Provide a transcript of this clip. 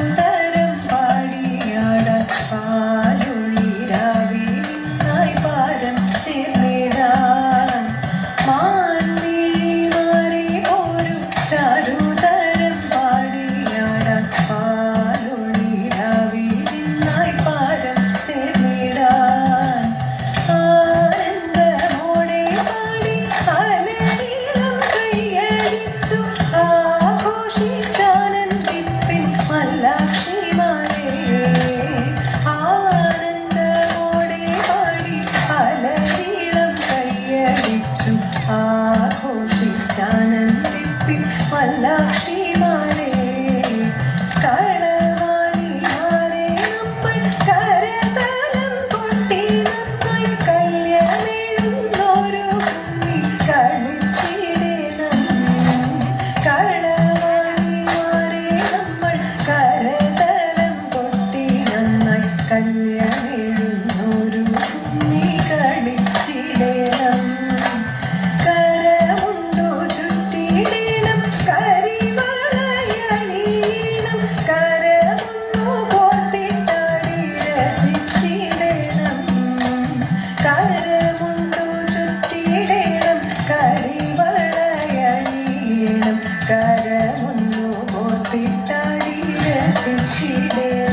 ಅಂತ ആഘോഷിച്ചാനന്ദിപ്പിൻ വല്ലാക്ഷിമാരെ കളവാണിമാരെ Isn't she there?